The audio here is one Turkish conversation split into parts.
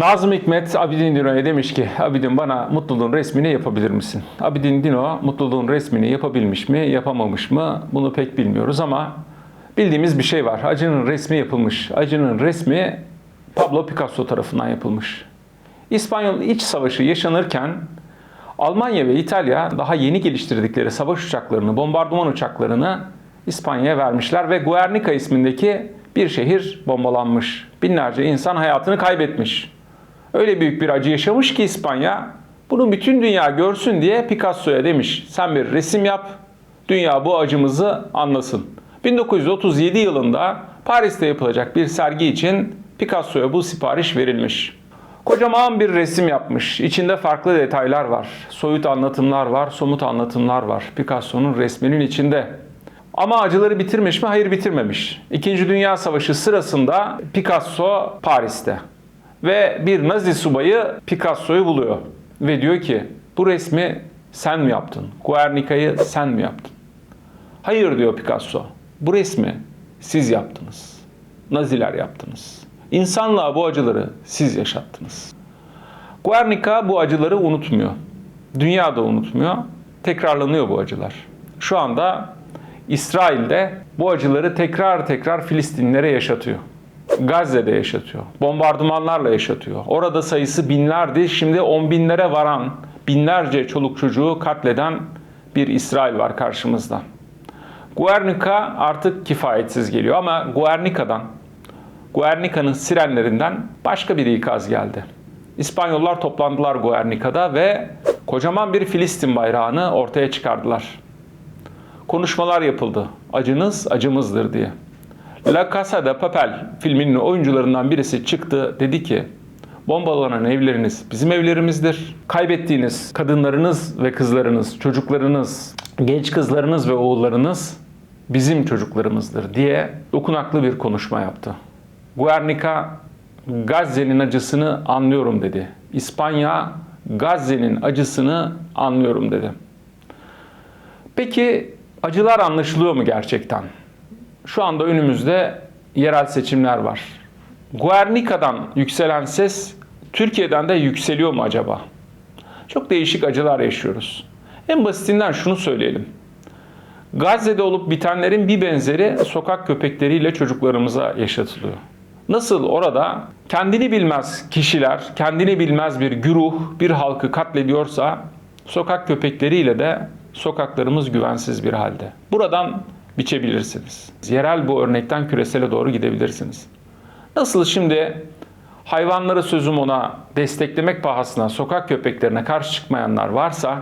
Nazım Hikmet Abidin Dino'ya demiş ki Abidin bana mutluluğun resmini yapabilir misin? Abidin Dino mutluluğun resmini yapabilmiş mi yapamamış mı bunu pek bilmiyoruz ama bildiğimiz bir şey var. Acının resmi yapılmış. Acının resmi Pablo Picasso tarafından yapılmış. İspanyol İç Savaşı yaşanırken Almanya ve İtalya daha yeni geliştirdikleri savaş uçaklarını, bombardıman uçaklarını İspanya'ya vermişler ve Guernica ismindeki bir şehir bombalanmış. Binlerce insan hayatını kaybetmiş. Öyle büyük bir acı yaşamış ki İspanya, bunu bütün dünya görsün diye Picasso'ya demiş, sen bir resim yap, dünya bu acımızı anlasın. 1937 yılında Paris'te yapılacak bir sergi için Picasso'ya bu sipariş verilmiş. Kocaman bir resim yapmış. İçinde farklı detaylar var. Soyut anlatımlar var, somut anlatımlar var. Picasso'nun resminin içinde. Ama acıları bitirmiş mi? Hayır bitirmemiş. İkinci Dünya Savaşı sırasında Picasso Paris'te. Ve bir Nazi subayı Picasso'yu buluyor. Ve diyor ki bu resmi sen mi yaptın? Guernica'yı sen mi yaptın? Hayır diyor Picasso. Bu resmi siz yaptınız. Naziler yaptınız. İnsanlığa bu acıları siz yaşattınız. Guernica bu acıları unutmuyor. Dünya da unutmuyor. Tekrarlanıyor bu acılar. Şu anda İsrail'de bu acıları tekrar tekrar Filistinlilere yaşatıyor. Gazze'de yaşatıyor. Bombardımanlarla yaşatıyor. Orada sayısı binlerdi. Şimdi on binlere varan, binlerce çoluk çocuğu katleden bir İsrail var karşımızda. Guernica artık kifayetsiz geliyor ama Guernica'dan, Guernica'nın sirenlerinden başka bir ikaz geldi. İspanyollar toplandılar Guernica'da ve kocaman bir Filistin bayrağını ortaya çıkardılar. Konuşmalar yapıldı. Acınız acımızdır diye. La Casa de Papel filminin oyuncularından birisi çıktı dedi ki bombalanan evleriniz bizim evlerimizdir. Kaybettiğiniz kadınlarınız ve kızlarınız, çocuklarınız, genç kızlarınız ve oğullarınız bizim çocuklarımızdır diye dokunaklı bir konuşma yaptı. Guernica Gazze'nin acısını anlıyorum dedi. İspanya Gazze'nin acısını anlıyorum dedi. Peki acılar anlaşılıyor mu gerçekten? Şu anda önümüzde yerel seçimler var. Guernica'dan yükselen ses Türkiye'den de yükseliyor mu acaba? Çok değişik acılar yaşıyoruz. En basitinden şunu söyleyelim. Gazze'de olup bitenlerin bir benzeri sokak köpekleriyle çocuklarımıza yaşatılıyor. Nasıl orada kendini bilmez kişiler, kendini bilmez bir güruh, bir halkı katlediyorsa sokak köpekleriyle de sokaklarımız güvensiz bir halde. Buradan biçebilirsiniz. Yerel bu örnekten küresele doğru gidebilirsiniz. Nasıl şimdi hayvanları sözüm ona desteklemek pahasına sokak köpeklerine karşı çıkmayanlar varsa,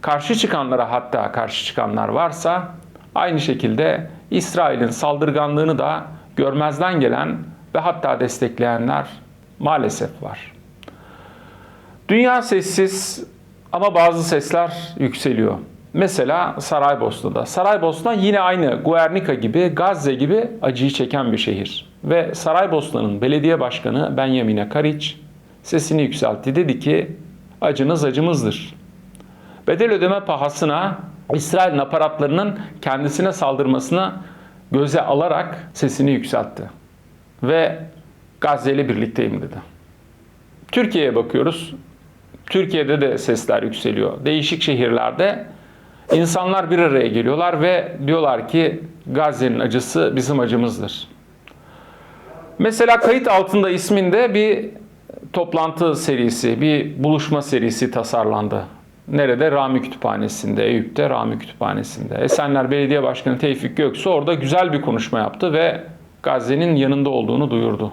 karşı çıkanlara hatta karşı çıkanlar varsa, aynı şekilde İsrail'in saldırganlığını da görmezden gelen ve hatta destekleyenler maalesef var. Dünya sessiz ama bazı sesler yükseliyor. Mesela Saraybosna'da. Saraybosna yine aynı Guernica gibi, Gazze gibi acıyı çeken bir şehir. Ve Saraybosna'nın belediye başkanı Benjamin Kariç sesini yükseltti. Dedi ki acınız acımızdır. Bedel ödeme pahasına İsrail aparatlarının kendisine saldırmasına göze alarak sesini yükseltti. Ve Gazze ile birlikteyim dedi. Türkiye'ye bakıyoruz. Türkiye'de de sesler yükseliyor. Değişik şehirlerde insanlar bir araya geliyorlar ve diyorlar ki Gazze'nin acısı bizim acımızdır. Mesela kayıt altında isminde bir toplantı serisi, bir buluşma serisi tasarlandı. Nerede? Rami Kütüphanesi'nde, Eyüp'te Rami Kütüphanesi'nde. Esenler Belediye Başkanı Tevfik Göksu orada güzel bir konuşma yaptı ve Gazze'nin yanında olduğunu duyurdu.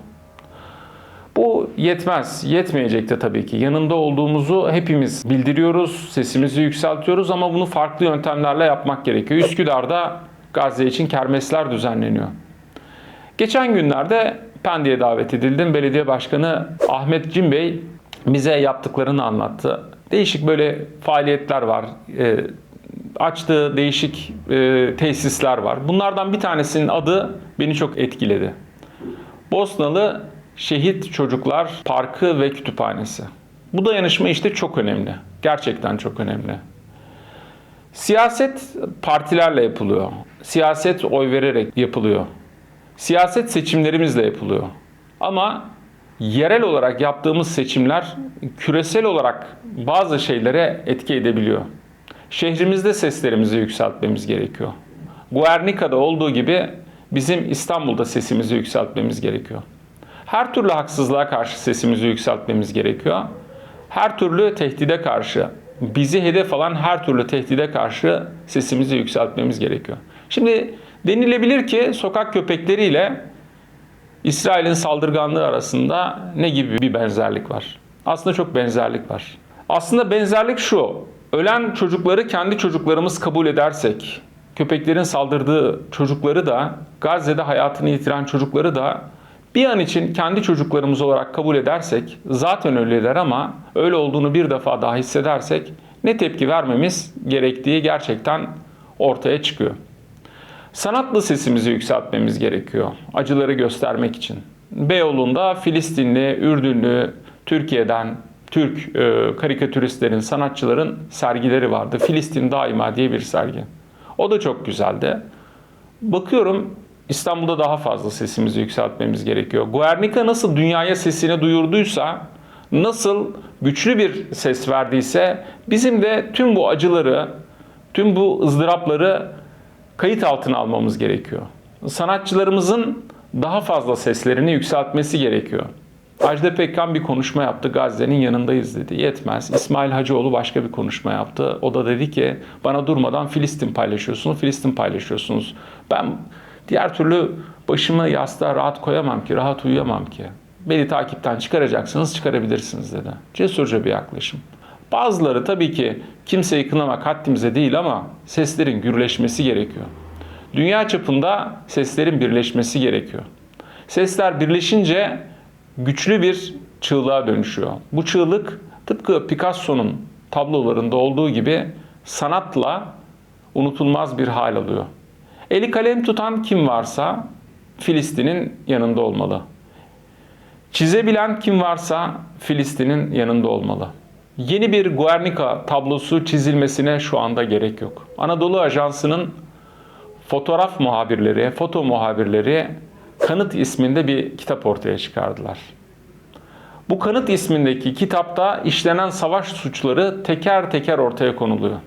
Bu yetmez, yetmeyecek de tabii ki. Yanında olduğumuzu hepimiz bildiriyoruz, sesimizi yükseltiyoruz ama bunu farklı yöntemlerle yapmak gerekiyor. Üsküdar'da Gazze için kermesler düzenleniyor. Geçen günlerde Pendik'e davet edildim. Belediye Başkanı Ahmet Cim Bey bize yaptıklarını anlattı. Değişik böyle faaliyetler var. E, açtığı değişik e, tesisler var. Bunlardan bir tanesinin adı beni çok etkiledi. Bosnalı Şehit Çocuklar Parkı ve Kütüphanesi. Bu dayanışma işte çok önemli. Gerçekten çok önemli. Siyaset partilerle yapılıyor. Siyaset oy vererek yapılıyor. Siyaset seçimlerimizle yapılıyor. Ama yerel olarak yaptığımız seçimler küresel olarak bazı şeylere etki edebiliyor. Şehrimizde seslerimizi yükseltmemiz gerekiyor. Guernica'da olduğu gibi bizim İstanbul'da sesimizi yükseltmemiz gerekiyor. Her türlü haksızlığa karşı sesimizi yükseltmemiz gerekiyor. Her türlü tehdide karşı, bizi hedef alan her türlü tehdide karşı sesimizi yükseltmemiz gerekiyor. Şimdi denilebilir ki sokak köpekleriyle İsrail'in saldırganlığı arasında ne gibi bir benzerlik var? Aslında çok benzerlik var. Aslında benzerlik şu. Ölen çocukları kendi çocuklarımız kabul edersek, köpeklerin saldırdığı çocukları da, Gazze'de hayatını yitiren çocukları da bir an için kendi çocuklarımız olarak kabul edersek, zaten öyleler ama öyle olduğunu bir defa daha hissedersek ne tepki vermemiz gerektiği gerçekten ortaya çıkıyor. Sanatlı sesimizi yükseltmemiz gerekiyor. Acıları göstermek için. Beyoğlu'nda Filistinli, Ürdünlü, Türkiye'den Türk e, karikatüristlerin, sanatçıların sergileri vardı. Filistin Daima diye bir sergi. O da çok güzeldi. Bakıyorum İstanbul'da daha fazla sesimizi yükseltmemiz gerekiyor. Guernica nasıl dünyaya sesini duyurduysa, nasıl güçlü bir ses verdiyse bizim de tüm bu acıları, tüm bu ızdırapları kayıt altına almamız gerekiyor. Sanatçılarımızın daha fazla seslerini yükseltmesi gerekiyor. Ajda Pekkan bir konuşma yaptı. Gazze'nin yanındayız dedi. Yetmez. İsmail Hacıoğlu başka bir konuşma yaptı. O da dedi ki bana durmadan Filistin paylaşıyorsunuz, Filistin paylaşıyorsunuz. Ben diğer türlü başımı yastığa rahat koyamam ki, rahat uyuyamam ki. Beni takipten çıkaracaksınız, çıkarabilirsiniz dedi. Cesurca bir yaklaşım. Bazıları tabii ki kimseyi kınamak haddimize değil ama seslerin gürleşmesi gerekiyor. Dünya çapında seslerin birleşmesi gerekiyor. Sesler birleşince güçlü bir çığlığa dönüşüyor. Bu çığlık tıpkı Picasso'nun tablolarında olduğu gibi sanatla unutulmaz bir hal alıyor. Eli kalem tutan kim varsa Filistin'in yanında olmalı. Çizebilen kim varsa Filistin'in yanında olmalı. Yeni bir Guernica tablosu çizilmesine şu anda gerek yok. Anadolu Ajansı'nın fotoğraf muhabirleri, foto muhabirleri Kanıt isminde bir kitap ortaya çıkardılar. Bu Kanıt ismindeki kitapta işlenen savaş suçları teker teker ortaya konuluyor.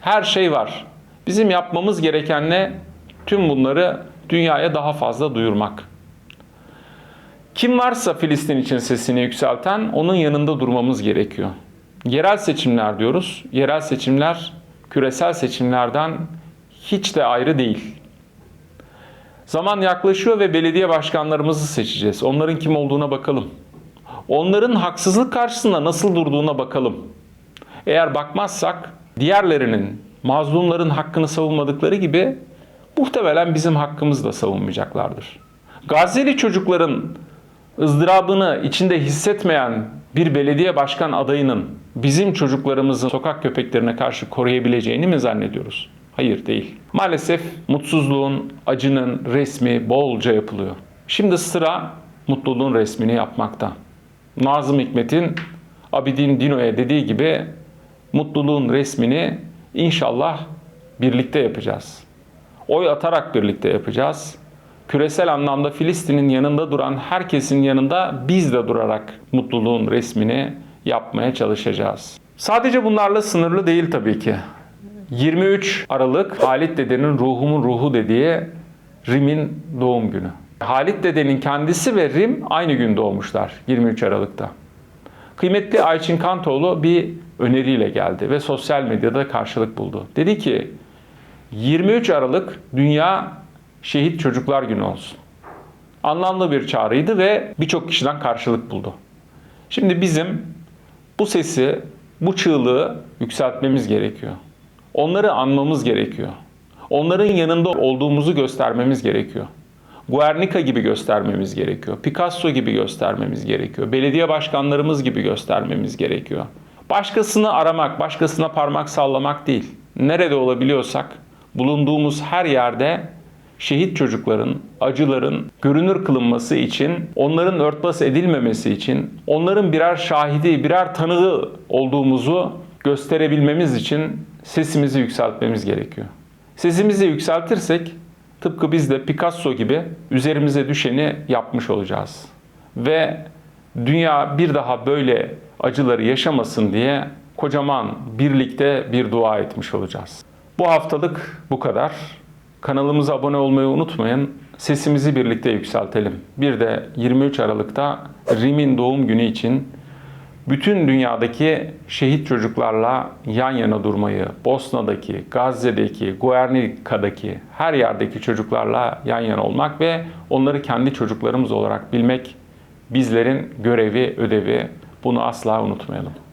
Her şey var. Bizim yapmamız gereken ne? Tüm bunları dünyaya daha fazla duyurmak. Kim varsa Filistin için sesini yükselten onun yanında durmamız gerekiyor. Yerel seçimler diyoruz. Yerel seçimler küresel seçimlerden hiç de ayrı değil. Zaman yaklaşıyor ve belediye başkanlarımızı seçeceğiz. Onların kim olduğuna bakalım. Onların haksızlık karşısında nasıl durduğuna bakalım. Eğer bakmazsak diğerlerinin, mazlumların hakkını savunmadıkları gibi muhtemelen bizim hakkımızı da savunmayacaklardır. Gazze'li çocukların ızdırabını içinde hissetmeyen bir belediye başkan adayının bizim çocuklarımızı sokak köpeklerine karşı koruyabileceğini mi zannediyoruz? Hayır değil. Maalesef mutsuzluğun, acının resmi bolca yapılıyor. Şimdi sıra mutluluğun resmini yapmakta. Nazım Hikmet'in Abidin Dino'ya dediği gibi mutluluğun resmini inşallah birlikte yapacağız. Oy atarak birlikte yapacağız. Küresel anlamda Filistin'in yanında duran herkesin yanında biz de durarak mutluluğun resmini yapmaya çalışacağız. Sadece bunlarla sınırlı değil tabii ki. 23 Aralık Halit dedenin ruhumun ruhu dediği Rim'in doğum günü. Halit dedenin kendisi ve Rim aynı gün doğmuşlar 23 Aralık'ta. Kıymetli Ayçin Kantoğlu bir öneriyle geldi ve sosyal medyada karşılık buldu. Dedi ki 23 Aralık Dünya Şehit Çocuklar Günü olsun. Anlamlı bir çağrıydı ve birçok kişiden karşılık buldu. Şimdi bizim bu sesi, bu çığlığı yükseltmemiz gerekiyor. Onları anmamız gerekiyor. Onların yanında olduğumuzu göstermemiz gerekiyor. Guernica gibi göstermemiz gerekiyor. Picasso gibi göstermemiz gerekiyor. Belediye başkanlarımız gibi göstermemiz gerekiyor. Başkasını aramak, başkasına parmak sallamak değil. Nerede olabiliyorsak bulunduğumuz her yerde şehit çocukların, acıların görünür kılınması için, onların örtbas edilmemesi için, onların birer şahidi, birer tanığı olduğumuzu gösterebilmemiz için sesimizi yükseltmemiz gerekiyor. Sesimizi yükseltirsek tıpkı biz de Picasso gibi üzerimize düşeni yapmış olacağız. Ve dünya bir daha böyle acıları yaşamasın diye kocaman birlikte bir dua etmiş olacağız. Bu haftalık bu kadar. Kanalımıza abone olmayı unutmayın. Sesimizi birlikte yükseltelim. Bir de 23 Aralık'ta Rim'in doğum günü için bütün dünyadaki şehit çocuklarla yan yana durmayı, Bosna'daki, Gazze'deki, Guernica'daki her yerdeki çocuklarla yan yana olmak ve onları kendi çocuklarımız olarak bilmek bizlerin görevi, ödevi. Bunu asla unutmayalım.